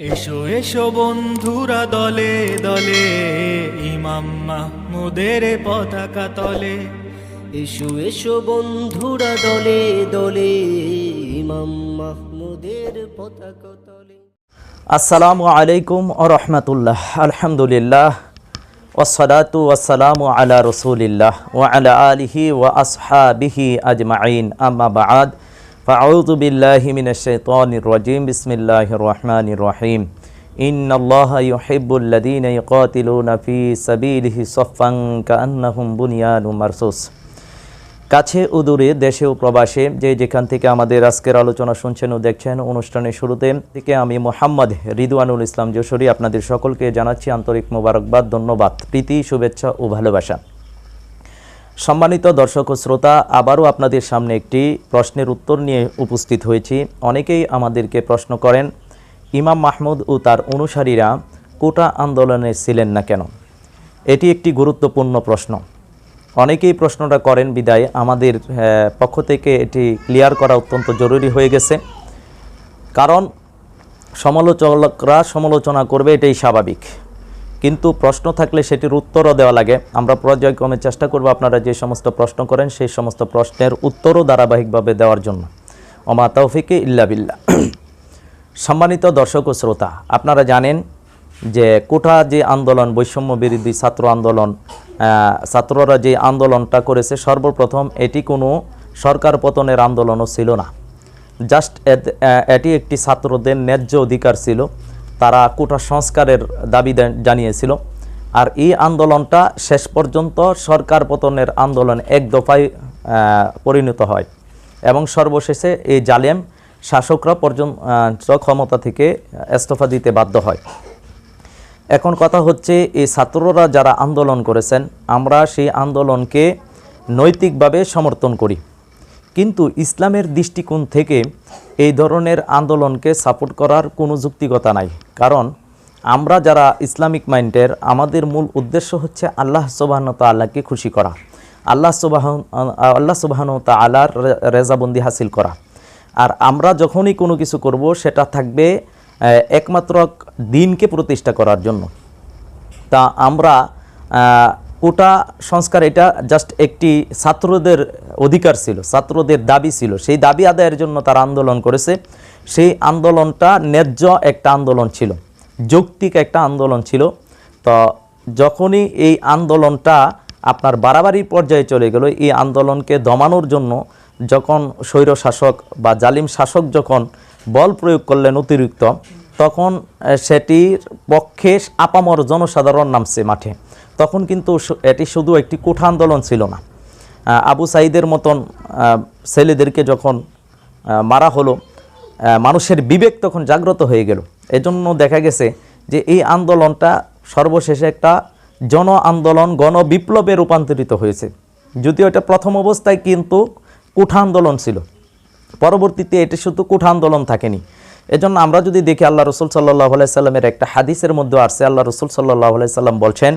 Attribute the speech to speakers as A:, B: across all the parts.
A: এসো এসো বন্ধুরা দলে দলে ইমাম মাহমুদের পতাকা তলে।
B: এসো এসো বন্ধুরা দলে দলে ইমাম মাহমুদের পতাকা তলে।
C: আসসালামু আলাইকুম ও রহমতুল্লাহ আলহামদুলিল্লাহ ওসলাতু ওয়াসালামু আলা রসুলিল্লাহ ও আলা আলিহি ওয়া আসহাবিহি আজমাইন। আম্মা বাদ فأعوذ بالله من الشيطان الرجيم بسم الله الرحمن الرحيم إن الله يحب الذين يقاتلون في سبيله صفا كأنهم بنيان مرصوص কাছে ও দূরে দেশে ও প্রবাসে যে যেখান থেকে আমাদের আজকের আলোচনা শুনছেন ও দেখছেন অনুষ্ঠানের শুরুতে থেকে আমি মোহাম্মদ রিদওয়ানুল ইসলাম যশোরী আপনাদের সকলকে জানাচ্ছি আন্তরিক মোবারকবাদ ধন্যবাদ প্রীতি শুভেচ্ছা ও ভালোবাসা সম্মানিত দর্শক ও শ্রোতা, আবারও আপনাদের সামনে একটি প্রশ্নের উত্তর নিয়ে উপস্থিত হয়েছি। অনেকেই আমাদেরকে প্রশ্ন করেন, ইমাম মাহমুদ ও তার অনুসারীরা কোটা আন্দোলনে ছিলেন না কেন? এটি একটি গুরুত্বপূর্ণ প্রশ্ন। অনেকেই প্রশ্নটা করেন, বিদায়, আমাদের পক্ষ থেকে এটি ক্লিয়ার করা অত্যন্ত জরুরি হয়ে গেছে। কারণ, সমালোচকরা সমালোচনা করবে, এটাই স্বাভাবিক। কিন্তু প্রশ্ন থাকলে সেটির উত্তরও দেওয়া লাগে। আমরা পর্যায়ক্রমে চেষ্টা করব আপনারা যে সমস্ত প্রশ্ন করেন, সেই সমস্ত প্রশ্নের উত্তরও ধারাবাহিকভাবে দেওয়ার জন্য। অমা তৌফিকে ইল্লা বিল্লাহ। সম্মানিত দর্শক ও শ্রোতা, আপনারা জানেন যে কোটা যে আন্দোলন, বৈষম্য বিরোধী ছাত্র আন্দোলন ছাত্ররা যে আন্দোলনটা করেছে, সর্বপ্রথম এটি কোনো সরকার পতনের আন্দোলনও ছিল না। জাস্ট এটি একটি ছাত্রদের ন্যায্য অধিকার ছিল। তারা কোটা সংস্কারের দাবি জানিয়েছিল। আর এই আন্দোলনটা শেষ পর্যন্ত সরকার পতনের আন্দোলন এক দফায় পরিণত হয়। এবং সর্বশেষে এই জালেম শাসকরা পর্যন্ত ক্ষমতা থেকে ইস্তফা দিতে বাধ্য হয়। এখন কথা হচ্ছে, এই ছাত্ররা যারা আন্দোলন করেছেন, আমরা সেই আন্দোলনকে নৈতিকভাবে সমর্থন করি। কিন্তু ইসলামের দৃষ্টিকোণ থেকে এই ধরনের আন্দোলনকে সাপোর্ট করার কোনো যুক্তিকতা নাই। কারণ আমরা যারা ইসলামিক মাইন্ডের, আমাদের মূল উদ্দেশ্য হচ্ছে আল্লাহ সুবাহন আল্লাহকে খুশি করা। আল্লাহ সুবাহ আল্লাহ সুবাহন তাল্লাহর রেজাবন্দি হাসিল করা। আর আমরা যখনই কোনো কিছু করব, সেটা থাকবে একমাত্র দিনকে প্রতিষ্ঠা করার জন্য। তা আমরা কোটা সংস্কার, এটা জাস্ট একটি ছাত্রদের অধিকার ছিল, ছাত্রদের দাবি ছিল। সেই দাবি আদায়ের জন্য তারা আন্দোলন করেছে। সেই আন্দোলনটা ন্যায্য একটা আন্দোলন ছিল, যৌক্তিক একটা আন্দোলন ছিল। তো যখনই এই আন্দোলনটা আপনার বাড়াবাড়ি পর্যায়ে চলে গেল, এই আন্দোলনকে দমানোর জন্য যখন স্বৈর শাসক বা জালিম শাসক যখন বল প্রয়োগ করলেন অতিরিক্ত, তখন সেটির পক্ষে আপামর জনসাধারণ নামছে মাঠে। তখন কিন্তু এটি শুধু একটি কোঠা আন্দোলন ছিল না। আবু সাইদের মতন ছেলেদেরকে যখন মারা হলো মানুষের বিবেক তখন জাগ্রত হয়ে গেল। এজন্য দেখা গেছে যে এই আন্দোলনটা সর্বশেষে একটা জন আন্দোলন গণ বিপ্লবে রূপান্তরিত হয়েছে। যদিও এটা প্রথম অবস্থায় কিন্তু কুঠা আন্দোলন ছিল। পরবর্তীতে এটি শুধু কুঠা আন্দোলন থাকেনি এজন্য আমরা যদি দেখি আল্লাহ রসুল সাল্লাহ সাল্লামের একটা হাদিসের মধ্যে আসছে, আল্লাহ রসুল সাল্লাহ সাল্লাম বলছেন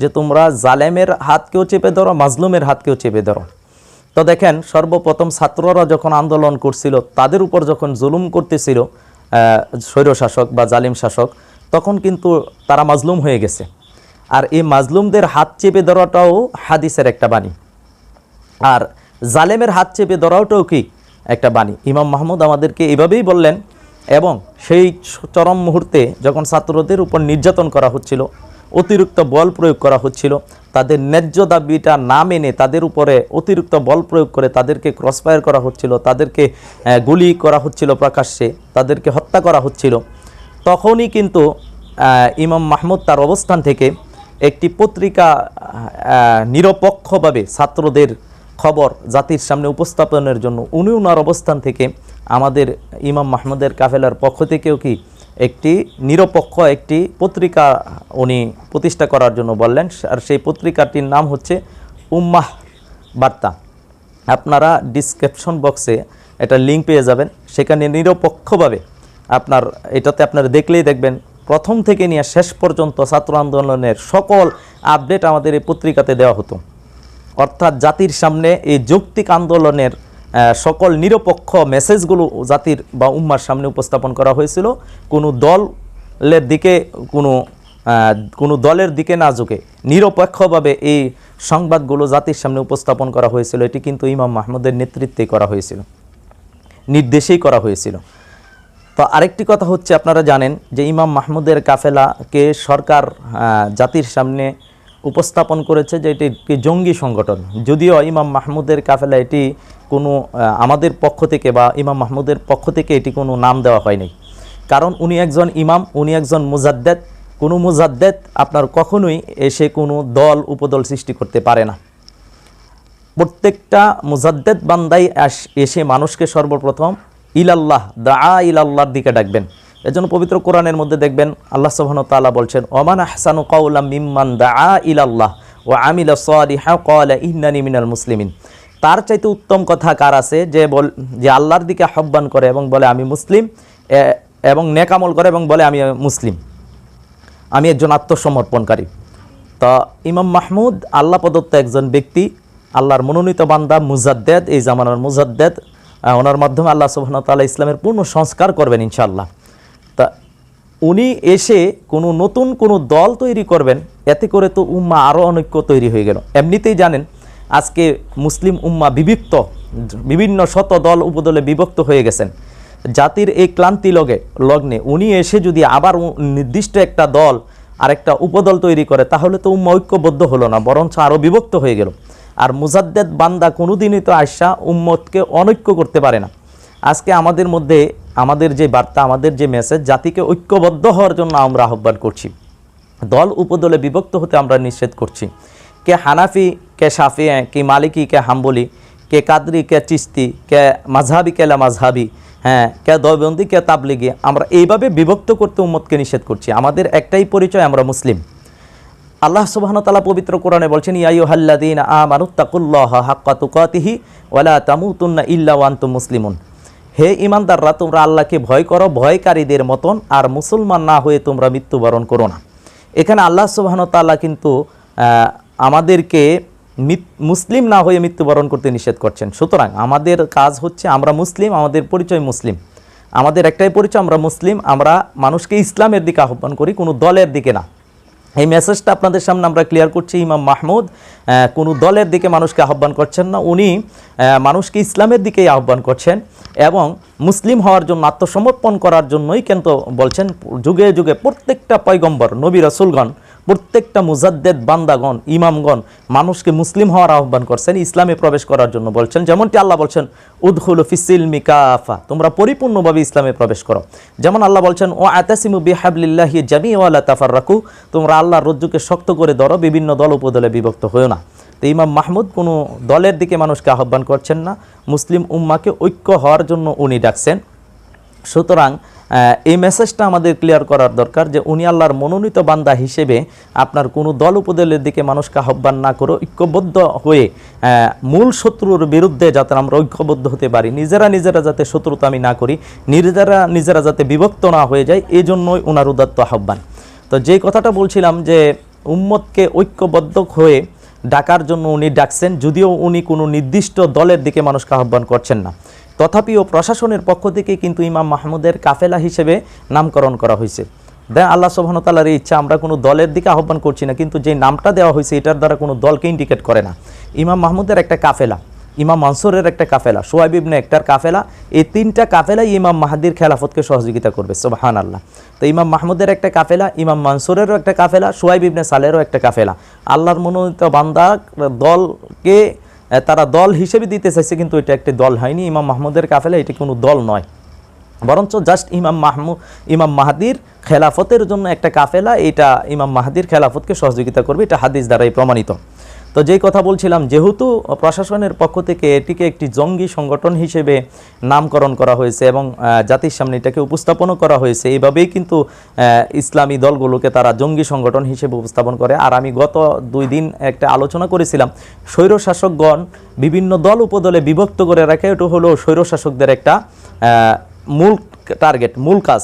C: যে, তোমরা জালেমের হাতকেও চেপে ধরো, মাজলুমের হাতকেও চেপে ধরো। তো দেখেন, সর্বপ্রথম ছাত্ররা যখন আন্দোলন করছিল, তাদের উপর যখন জুলুম করতেছিল স্বৈরশাসক বা জালিম শাসক, তখন কিন্তু তারা মাজলুম হয়ে গেছে। আর এই মাজলুমদের হাত চেপে ধরাটাও হাদিসের একটা বাণী। আর জালেমের হাত চেপে ধরাওটাও কি? একটা বাণী। ইমাম মাহমুদ আমাদেরকে এভাবেই বললেন এবং সেই চরম মুহূর্তে যখন ছাত্রদের উপর নির্যাতন করা হচ্ছিল, অতিরিক্ত বল প্রয়োগ করা হচ্ছিল, তাদের ন্যায্য দাবিটা না মেনে তাদের উপরে অতিরিক্ত বল প্রয়োগ করে তাদেরকে ক্রসফায়ার করা হচ্ছিল, তাদেরকে গুলি করা হচ্ছিল প্রকাশ্যে, তাদেরকে হত্যা করা হচ্ছিল, তখনই কিন্তু ইমাম মাহমুদ তার অবস্থান থেকে একটি পত্রিকা নিরপেক্ষভাবে ছাত্রদের খবর জাতির সামনে উপস্থাপনের জন্য উনি উনার অবস্থান থেকে আমাদের ইমাম মাহমুদের কাফেলার পক্ষ থেকেও কি একটি নিরপেক্ষ একটি পত্রিকা উনি প্রতিষ্ঠা করার জন্য বললেন, আর সেই পত্রিকাটির নাম হচ্ছে উম্মাহ বার্তা। আপনারা ডিসক্রিপশন বক্সে একটা লিঙ্ক পেয়ে যাবেন, সেখানে নিরপেক্ষভাবে আপনার, এটাতে আপনারা দেখলেই দেখবেন, প্রথম থেকে নিয়ে শেষ পর্যন্ত ছাত্র আন্দোলনের সকল আপডেট আমাদের এই পত্রিকাতে দেওয়া হতো। অর্থাৎ জাতির সামনে এই যৌক্তিক আন্দোলনের সকল নিরপেক্ষ মেসেজগুলো জাতির বা উম্মার সামনে উপস্থাপন করা হয়েছিল। কোনো দলের দিকে, কোনো কোনো দলের দিকে না ঝুঁকে নিরপেক্ষভাবে এই সংবাদগুলো জাতির সামনে উপস্থাপন করা হয়েছিল। এটি কিন্তু ইমাম মাহমুদের নেতৃত্বে করা হয়েছিল, নির্দেশেই করা হয়েছিল। তো আরেকটি কথা হচ্ছে, আপনারা জানেন যে ইমাম মাহমুদের কাফেলাকে সরকার জাতির সামনে উপস্থাপন করেছে যে এটি একটি জঙ্গি সংগঠন। যদিও ইমাম মাহমুদের কাফেলা এটি কোনো আমাদের পক্ষ থেকে বা ইমাম মাহমুদের পক্ষ থেকে এটি কোনো নাম দেওয়া হয়নি। কারণ উনি একজন ইমাম, উনি একজন মুজাদ্দেদ। কোনো মুজাদ্দেদ আপনার কখনোই এসে কোনো দল, উপদল সৃষ্টি করতে পারে না। প্রত্যেকটা মুজাদ্দেদ বান্দাই এসে মানুষকে সর্বপ্রথম ইলাল্লাহ, দা আ ইলাল্লাহর দিকে ডাকবেন। এজন্য পবিত্র কোরআনের মধ্যে দেখবেন আল্লাহ সুবহানাহু ওয়া তাআলা বলছেন, ওমান আহসানু কাওলাম মিম্মান দা ইলাল্লাহ ও আমিলা সালিহা ক্বালা ইন্নানি মিনাল মুসলিমিন। তার চাইতে উত্তম কথা কার আছে? যে বল, যে আল্লাহর দিকে আহ্বান করে এবং বলে, আমি মুসলিম এবং নেকামল করে এবং বলে, আমি মুসলিম। আমি একজন আত্মসমর্পণকারী। তো ইমাম মাহমুদ আল্লাহ প্রদত্ত একজন ব্যক্তি, আল্লাহর মনোনীত বান্দা, মুজাদ্দেদ, এই জামানার মুজাদ্দেদ ওনার মাধ্যমে আল্লাহ সুবহানাহু ওয়া তাআলা ইসলামের পূর্ণ সংস্কার করবেন ইনশাআল্লাহ। উনি এসে কোনো নতুন কোনো দল তৈরি করবেন, এতে করে তো উম্মা আরও অনৈক্য তৈরি হয়ে গেল। এমনিতেই জানেন, আজকে মুসলিম উম্মা বিভক্ত, বিভিন্ন শত দল উপদলে বিভক্ত হয়ে গেছেন। জাতির এই ক্লান্তি লগে, লগ্নে উনি এসে যদি আবার নির্দিষ্ট একটা দল আর একটা উপদল তৈরি করে, তাহলে তো উম্মা ঐক্যবদ্ধ হলো না, বরঞ্চ আরও বিভক্ত হয়ে গেল। আর মুজাদ্দেদ বান্দা কোনোদিনই তো আশা উম্মতকে অনৈক্য করতে পারে না। আজকে আমাদের মধ্যে আমাদের যে বার্তা, আমাদের যে মেসেজ জাতিকে ঐক্যবদ্ধ হওয়ার জন্য আমরা আহ্বান করছি। দল উপদলে বিভক্ত হতে আমরা নিষেধ করছি। কে হানাফি, কে সাফি কে মালিকি, কে হাম্বলি, কে কাদরি, কে চিস্তি, কে মাঝহাবি কে মাঝহাবি হ্যাঁ কে দয়বন্দি, কে তাবলিগি, আমরা এইভাবে বিভক্ত করতে উম্মতকে নিষেধ করছি। আমাদের একটাই পরিচয়, আমরা মুসলিম। আল্লাহ তাআলা পবিত্র কোরআনে বলছেন, ইয়া আইয়ুহাল্লাযীনা আমানুত্তাকুল্লাহা হাক্কা তুকাতিহি ওয়ালা তামুতুন্না ইল্লা ওয়া মুসলিমুন। হে ইমানদাররা, তোমরা আল্লাহকে ভয় করো, ভয়কারীদের মতন, আর মুসলমান না হয়ে তোমরা মৃত্যুবরণ করো না। এখানে আল্লাহ ওয়া কিন্তু আমাদেরকে মুসলিম না হয়ে মৃত্যুবরণ করতে নিষেধ করছেন। সুতরাং আমাদের কাজ হচ্ছে, আমরা মুসলিম, আমাদের পরিচয় মুসলিম। আমাদের একটাই পরিচয়, আমরা মুসলিম, আমরা মানুষকে ইসলামের দিকে আহ্বান করি, কোনো দলের দিকে না। এই মেসেজটা আপনাদের সামনে আমরা ক্লিয়ার করছি, ইমাম মাহমুদ কোন দলের দিকে মানুষকে আহ্বান করছেন না, উনি মানুষকে ইসলামের দিকেই আহ্বান করছেন এবং মুসলিম হওয়ার জন্য, আত্মসমর্পণ করার জন্যই কিন্তু বলছেন, যুগে যুগে প্রত্যেকটা পয়গম্বর, নবী রসুলগণ প্রত্যেকটা মুজাদ্দেদ, বান্দাগণ, ইমামগণ মানুষকে মুসলিম হওয়ার আহ্বান করছেন, ইসলামে প্রবেশ করার জন্য বলছেন। যেমনটি আল্লাহ বলছেন উদহুল ফিসিল মিকাফা তোমরা পরিপূর্ণভাবে ইসলামে প্রবেশ করো। যেমন আল্লাহ বলছেন ও আতাসিমু বিহাবলিল্লাহি জামি ওয়ালা তাফার রাখু তোমরা আল্লাহর রজ্জুকে শক্ত করে ধরো, বিভিন্ন দল উপদলে বিভক্ত হয়েও না। তো ইমাম মাহমুদ কোনো দলের দিকে মানুষকে আহ্বান করছেন না, মুসলিম উম্মাকে ঐক্য হওয়ার জন্য উনি ডাকছেন। সুতরাং এই মেসেজটা আমাদের ক্লিয়ার করার দরকার যে উনি আল্লাহর মনোনীত বান্দা হিসেবে আপনার কোনো দল উপদলের দিকে মানুষকে আহ্বান না করে ঐক্যবদ্ধ হয়ে মূল শত্রুর বিরুদ্ধে যাতে আমরা ঐক্যবদ্ধ হতে পারি, নিজেরা নিজেরা যাতে শত্রুতা আমি না করি, নিজেরা নিজেরা যাতে বিভক্ত না হয়ে যায় এই জন্যই ওনার উদাত্ত আহ্বান। তো যেই কথাটা বলছিলাম যে উম্মতকে ঐক্যবদ্ধ হয়ে ডাকার জন্য উনি ডাকছেন, যদিও উনি কোনো নির্দিষ্ট দলের দিকে মানুষকে আহ্বান করছেন না। তথাপিও প্রশাসনের পক্ষ থেকে কিন্তু ইমাম মাহমুদের কাফেলা হিসেবে নামকরণ করা হয়েছে। দেন আল্লাহ সুবহানতালার এই ইচ্ছা, আমরা কোনো দলের দিকে আহ্বান করছি না, কিন্তু যে নামটা দেওয়া হয়েছে, এটার দ্বারা কোনো দলকে ইন্ডিকেট করে না। ইমাম মাহমুদের একটা কাফেলা, ইমাম মানসুরের একটা কাফেলা, সোয়াইব ইবনে একটার কাফেলা, এই তিনটা কাফেলাই ইমাম মাহাদির খেলাফতকে সহযোগিতা করবে সুবহান আল্লাহ তো ইমাম মাহমুদের একটা কাফেলা, ইমাম মানসুরেরও একটা কাফেলা, সোয়াইব ইবনে সালেরও একটা কাফেলা। আল্লাহর মনোনীত বান্দা, দলকে তারা দল হিসেবে দিতে চাইছে, কিন্তু এটা একটি দল হয়নি। ইমাম মাহমুদের কাফেলা এটি কোনো দল নয়। বরঞ্চ জাস্ট ইমাম মাহমু ইমাম মাহাদির খেলাফতের জন্য একটা কাফেলা এটা ইমাম মাহাদির খেলাফতকে সহযোগিতা করবে, এটা হাদিস দ্বারাই প্রমাণিত। তো যেই কথা বলছিলাম, যেহেতু প্রশাসনের পক্ষ থেকে এটিকে একটি জঙ্গি সংগঠন হিসেবে নামকরণ করা হয়েছে এবং জাতির সামনে এটাকে উপস্থাপনও করা হয়েছে এইভাবেই কিন্তু ইসলামী দলগুলোকে তারা জঙ্গি সংগঠন হিসেবে উপস্থাপন করে। আর আমি গত দুই দিন একটা আলোচনা করেছিলাম, স্বৈরশাসকগণ বিভিন্ন দল উপদলে বিভক্ত করে রাখে। এটা হলো স্বৈরশাসকদের একটা মূল টার্গেট মূল কাজ।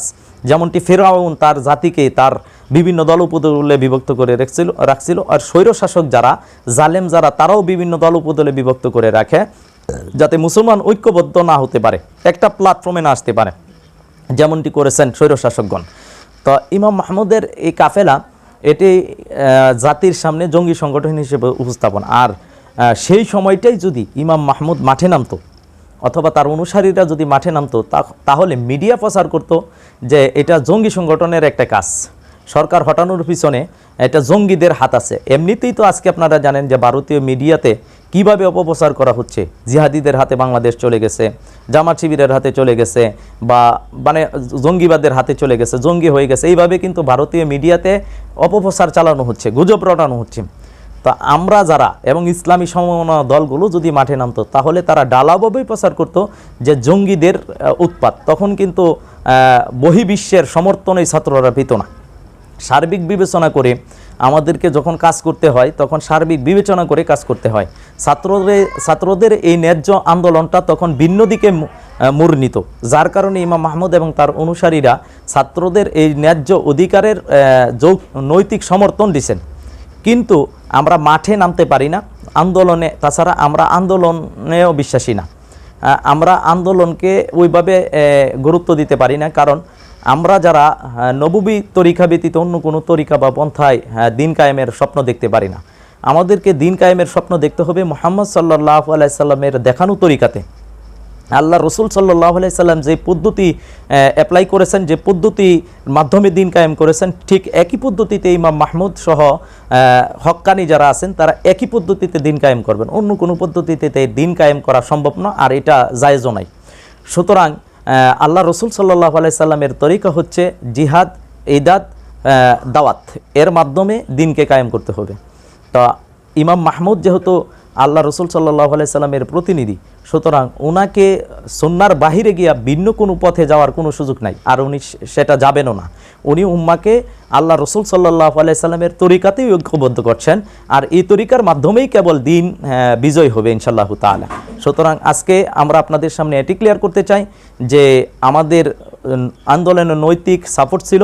C: যেমনটি ফেরাউন তার জাতিকে তার বিভিন্ন দল উপদলে বিভক্ত করে রাখছিল রাখছিল। আর স্বৈরশাসক যারা, জালেম যারা, তারাও বিভিন্ন দল উপদলে বিভক্ত করে রাখে, যাতে মুসলমান ঐক্যবদ্ধ না হতে পারে। একটা প্ল্যাটফর্মে না আসতে পারে। যেমনটি করেছেন স্বৈরশাসকগণ তো ইমাম মাহমুদের এই কাফেলা, এটি জাতির সামনে জঙ্গি সংগঠন হিসেবে উপস্থাপন। আর সেই সময়টাই যদি ইমাম মাহমুদ মাঠে নামতো, অথবা তার অনুসারীরা যদি মাঠে নামতো তাহলে মিডিয়া প্রচার করত যে এটা জঙ্গি সংগঠনের একটা কাজ। সরকার হটানোর পিছনে এটা জঙ্গিদের হাত আছে। এমনিতেই তো আজকে আপনারা জানেন যে ভারতীয় মিডিয়াতে কীভাবে অপপ্রচার করা হচ্ছে। জিহাদিদের হাতে বাংলাদেশ চলে গেছে জামাত শিবিরের হাতে চলে গেছে বা মানে জঙ্গিবাদের হাতে চলে গেছে জঙ্গি হয়ে গেছে। এইভাবে কিন্তু ভারতীয় মিডিয়াতে অপপ্রচার চালানো হচ্ছে গুজব রটানো হচ্ছে। তো আমরা যারা এবং ইসলামী সমমনা দলগুলো যদি মাঠে নামতো তাহলে তারা ডালাভাবেই প্রচার করতো যে জঙ্গিদের উৎপাত। তখন কিন্তু আহ, বহির্বিশ্বের সমর্থনে ছাত্ররা পেত না। সার্বিক বিবেচনা করে আমাদেরকে যখন কাজ করতে হয় তখন সার্বিক বিবেচনা করে কাজ করতে হয়। ছাত্রদের ছাত্রদের এই ন্যায্য আন্দোলনটা তখন ভিন্ন দিকে মু- আহ, মোড় নিত যার কারণে ইমাম মাহমুদ এবং তার অনুসারীরা ছাত্রদের এই ন্যায্য অধিকারের যৌ- নৈতিক সমর্থন দিছেন। কিন্তু আমরা মাঠে নামতে পারি না। আন্দোলনে তাছাড়া আমরা আন্দোলনেও বিশ্বাসী না। আমরা আন্দোলনকে ওইভাবে গুরুত্ব দিতে পারি না। কারণ আমরা যারা আহ, নববী তরিকা ব্যতীত অন্য কোনো তরিকা বা পন্থায় দিন কায়েমের স্বপ্ন দেখতে পারি না। আমাদেরকে দিন কায়েমের স্বপ্ন দেখতে হবে মোহাম্মদ সাল্লাহ আলাইসাল্লামের দেখানো তরিকাতে। আল্লাহ রসুল সাল্লাহ সাল্লাম যে পদ্ধতি অ্যাপ্লাই করেছেন যে পদ্ধতির মাধ্যমে দিন কায়েম করেছেন ঠিক একই পদ্ধতিতে ইমাম মাহমুদ সহ হক্কানি যারা আছেন তারা একই পদ্ধতিতে দিন কায়েম করবেন। অন্য কোনো পদ্ধতিতে দিন কায়েম করা সম্ভব না আর এটা জায়েজও নাই। সুতরাং আল্লাহ রসুল সাল্লাহ আলাইসাল্লামের তরিকা হচ্ছে জিহাদ ইদাদ দাওয়াত। এর মাধ্যমে দিনকে কায়েম করতে হবে। তো ইমাম মাহমুদ যেহেতু আল্লাহ রসুল সাল্লাহ আলাইসাল্লামের প্রতিনিধি, সুতরাং ওনাকে সন্ন্যার বাহিরে গিয়া ভিন্ন কোনো পথে যাওয়ার কোনো সুযোগ নাই, আর উনি সেটা যাবেনও না। উনি উম্মাকে আল্লাহ রসুল সাল্লাহ সাল্লামের তরিকাতেই ঐক্যবদ্ধ করছেন। আর এই তরিকার মাধ্যমেই কেবল দিন বিজয় হবে ইনশাল্লাহ তাআলা। সুতরাং আজকে আমরা আপনাদের সামনে এটি ক্লিয়ার করতে চাই যে আমাদের উম, আন্দোলনের নৈতিক সাপোর্ট ছিল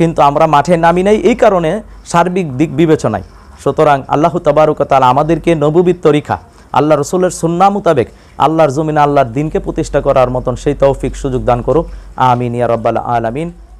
C: কিন্তু আমরা মাঠে নামি নাই এই কারণে সার্বিক দিক বিবেচনায়। সুতরাং আল্লাহ তাবারুক তাআলা আমাদেরকে নবুবির তরিকা আল্লাহ রসুলের সুন্না মোতাবেক আল্লাহর জমিন আল্লাহর দিনকে প্রতিষ্ঠা করার মতন সেই তৌফিক সুযোগ দান করুক। আমিন ইয়া রব্বাল আলামিন।